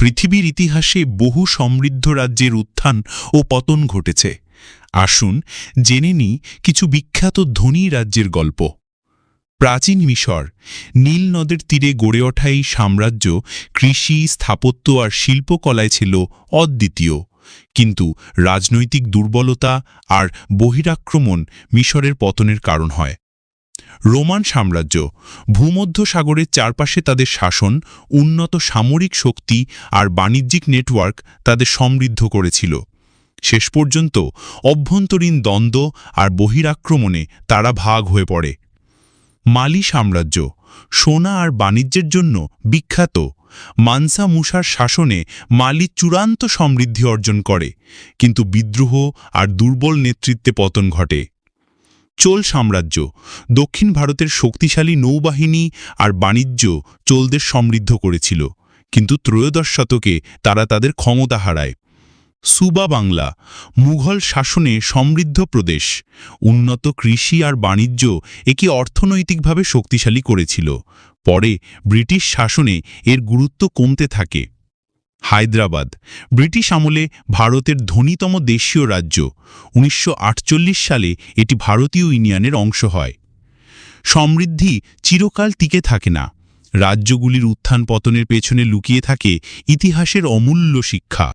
পৃথিবীর ইতিহাসে বহু সমৃদ্ধ রাজ্যের উত্থান ও পতন ঘটেছে। আসুন জেনে নিই কিছু বিখ্যাত ধনী রাজ্যের গল্প। প্রাচীন মিশর, নীল নদের তীরে গড়ে ওঠা এই সাম্রাজ্য কৃষি, স্থাপত্য আর শিল্পকলায় ছিল অদ্বিতীয়। কিন্তু রাজনৈতিক দুর্বলতা আর বহিরাক্রমণ মিশরের পতনের কারণ হয়। রোমান সাম্রাজ্য, ভূমধ্য সাগরের চারপাশে তাদের শাসন, উন্নত সামরিক শক্তি আর বাণিজ্যিক নেটওয়ার্ক তাদের সমৃদ্ধ করেছিল। শেষ পর্যন্ত অভ্যন্তরীণ দ্বন্দ্ব আর বহিরাক্রমণে তারা ভাগ হয়ে পড়ে। মালি সাম্রাজ্য, সোনা আর বাণিজ্যের জন্য বিখ্যাত, মানসা মুসার শাসনে মালি চূড়ান্ত সমৃদ্ধি অর্জন করে, কিন্তু বিদ্রোহ আর দুর্বল নেতৃত্বে পতন ঘটে। চোল সাম্রাজ্য, দক্ষিণ ভারতের শক্তিশালী নৌবাহিনী আর বাণিজ্য চোলদের সমৃদ্ধ করেছিল, কিন্তু ত্রয়োদশ শতকে তারা তাদের ক্ষমতা হারায়। সুবা বাংলা, মুঘল শাসনে সমৃদ্ধ প্রদেশ, উন্নত কৃষি আর বাণিজ্য একে অর্থনৈতিকভাবে শক্তিশালী করেছিল, পরে ব্রিটিশ শাসনে এর গুরুত্ব কমতে থাকে। হায়দ্রাবাদ, ব্রিটিশ আমলে ভারতের ধনীতম দেশীয় রাজ্য। উনিশশো আটচল্লিশ সালে এটি ভারতীয় ইউনিয়নের অংশ হয়। সমৃদ্ধি চিরকাল টিকে থাকে না। রাজ্যগুলির উত্থান পতনের পেছনে লুকিয়ে থাকে ইতিহাসের অমূল্য শিক্ষা।